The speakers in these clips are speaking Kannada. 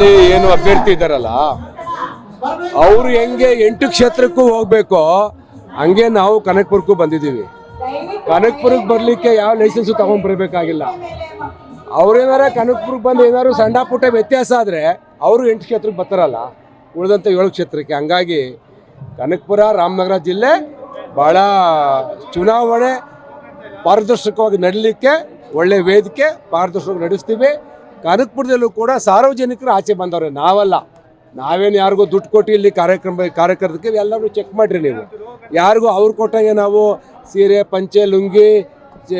ಅಲ್ಲಿ ಏನು ಅಭ್ಯರ್ಥಿ ಇದ್ದಾರಲ್ಲ, ಅವರು ಹೆಂಗೆ ಎಂಟು ಕ್ಷೇತ್ರಕ್ಕೂ ಹೋಗ್ಬೇಕೋ, ಹಂಗೆ ನಾವು ಕನಕ್ಪುರಕ್ಕೂ ಬಂದಿದ್ದೀವಿ. ಕನಕ್ಪುರಕ್ಕೆ ಬರಲಿಕ್ಕೆ ಯಾವ ಲೈಸೆನ್ಸು ತಗೊಂಡು ಬರಬೇಕಾಗಿಲ್ಲ. ಅವ್ರೇನಾರ ಕನಕ್ಪುರಕ್ಕೆ ಬಂದು ಏನಾದ್ರು ಸಣ್ಣ ಪುಟ್ಟ ವ್ಯತ್ಯಾಸ ಆದರೆ ಅವರು ಎಂಟು ಕ್ಷೇತ್ರಕ್ಕೆ ಬರ್ತಾರಲ್ಲ ಉಳಿದಂಥ ಏಳು ಕ್ಷೇತ್ರಕ್ಕೆ. ಹಂಗಾಗಿ ಕನಕಪುರ, ರಾಮನಗರ ಜಿಲ್ಲೆ ಭಾಳ ಚುನಾವಣೆ ಪಾರದರ್ಶಕವಾಗಿ ನಡೀಲಿಕ್ಕೆ, ಒಳ್ಳೆ ವೇದಿಕೆ ಪಾರದರ್ಶಕವಾಗಿ ನಡೆಸ್ತೀವಿ. ಕನಕಪುರದಲ್ಲೂ ಕೂಡ ಸಾರ್ವಜನಿಕರು ಆಚೆ ಬಂದವ್ರೆ. ನಾವಲ್ಲ. ನಾವೇನು ಯಾರಿಗೂ ದುಡ್ಡು ಕೊಟ್ಟು ಇಲ್ಲಿ ಕಾರ್ಯಕ್ರಮ ಕಾರ್ಯಕರ್ತಕ್ಕೆ ಎಲ್ಲರೂ ಚೆಕ್ ಮಾಡಿರಿ ನೀವು. ಯಾರಿಗೂ ಅವ್ರು ಕೊಟ್ಟಂಗೆ ನಾವು ಸೀರೆ ಪಂಚೆ ಲುಂಗಿ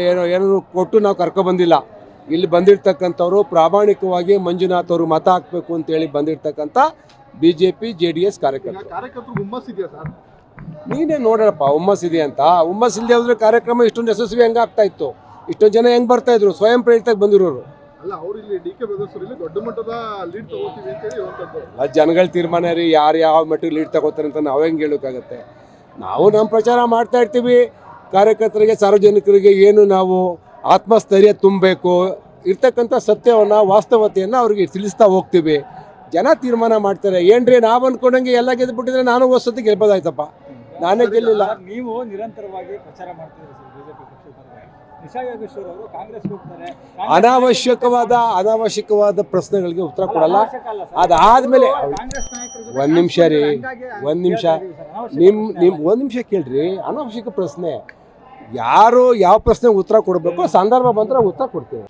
ಏನೋ ಏನೋ ಕೊಟ್ಟು ನಾವು ಕರ್ಕೊಬಂದಿಲ್ಲ ಇಲ್ಲಿ ಬಂದಿರ್ತಕ್ಕಂಥವ್ರು ಪ್ರಾಮಾಣಿಕವಾಗಿ ಮಂಜುನಾಥ್ ಅವರು ಮತ ಹಾಕಬೇಕು ಅಂತೇಳಿ ಬಂದಿರ್ತಕ್ಕಂಥ B J P J D S ಕಾರ್ಯಕರ್ತರು. ನೀನೇ ನೋಡಪ್ಪ ಹುಮ್ಮಸ್ ಇದೆ ಅಂತ. ಹುಮ್ಮಸ್ ಇಲ್ಲದೆ ಹೋದ್ರೆ ಕಾರ್ಯಕ್ರಮ ಇಷ್ಟೊಂದು ಯಶಸ್ವಿ ಹೆಂಗೆ ಆಗ್ತಾ ಇತ್ತು? ಇಷ್ಟೊಂದು ಜನ ಹೆಂಗೆ ಬರ್ತಾ ಇದ್ರು? ಸ್ವಯಂ ಪ್ರೇರಿತಾಗಿ ಬಂದಿರೋರು. ಅಲ್ಲ ಇಲ್ಲಿ ಡಿ ಕೆ ಬ್ರದರ್ಸ್ ಇಲ್ಲಿ ದೊಡ್ಡ ಮಟ್ಟದ ಲೀಡ್ ತಗೋತೀವಿ ಎಲ್ಲ ಜನಗಳ ತೀರ್ಮಾನ ರೀ, ಯಾರು ಯಾವ ಮಟ್ಟಿಗೆ ಲೀಡ್ ತಗೋತಾರೆ ಅಂತ ನಾವು ಹೆಂಗೆ ಹೇಳೋಕ್ಕಾಗತ್ತೆ ನಾವು ನಮ್ಮ ಪ್ರಚಾರ ಮಾಡ್ತಾ ಇರ್ತೀವಿ. ಕಾರ್ಯಕರ್ತರಿಗೆ, ಸಾರ್ವಜನಿಕರಿಗೆ ಏನು ನಾವು ಆತ್ಮಸ್ಥೈರ್ಯ ತುಂಬಬೇಕು ಇರ್ತಕ್ಕಂಥ ಸತ್ಯವನ್ನು, ವಾಸ್ತವತೆಯನ್ನು ಅವ್ರಿಗೆ ತಿಳಿಸ್ತಾ ಹೋಗ್ತೀವಿ. ಜನ ತೀರ್ಮಾನ ಮಾಡ್ತಾರೆ. ಏನ್ರಿ, ನಾವು ಅಂದ್ಕೊಂಡಂಗೆ ಎಲ್ಲ ಗೆದ್ದುಬಿಟ್ಟಿದ್ರೆ ನಾನು ಹೊಸತಿ ಗೆಲ್ಬೋದಾಯ್ತಪ್ಪ? ನಾನೇ ಗೆಲ್ಲಿಲ್ಲ ನೀವು ನಿರಂತರವಾಗಿ ಪ್ರಚಾರ ಮಾಡ್ತಿದ್ದೀರಿ ಅನಾವಶ್ಯಕವಾದ ಅನಾವಶ್ಯಕವಾದ ಪ್ರಶ್ನೆಗಳಿಗೆ ಉತ್ತರ ಕೊಡಲ್ಲ. ಅದಾದ್ಮೇಲೆ ಒಂದ್ ನಿಮಿಷ ರೀ ಒಂದ್ ನಿಮಿಷ. ನಿಮ್ ನಿಮ್ ಒಂದ್ ನಿಮಿಷ ಕೇಳ್ರಿ ಅನಾವಶ್ಯಕ ಪ್ರಶ್ನೆ. ಯಾರು ಯಾವ ಪ್ರಶ್ನೆಗೆ ಉತ್ತರ ಕೊಡಬೇಕು ಸಂದರ್ಭ ಬಂದ್ರೆ ಉತ್ತರ ಕೊಡ್ತೀವಿ.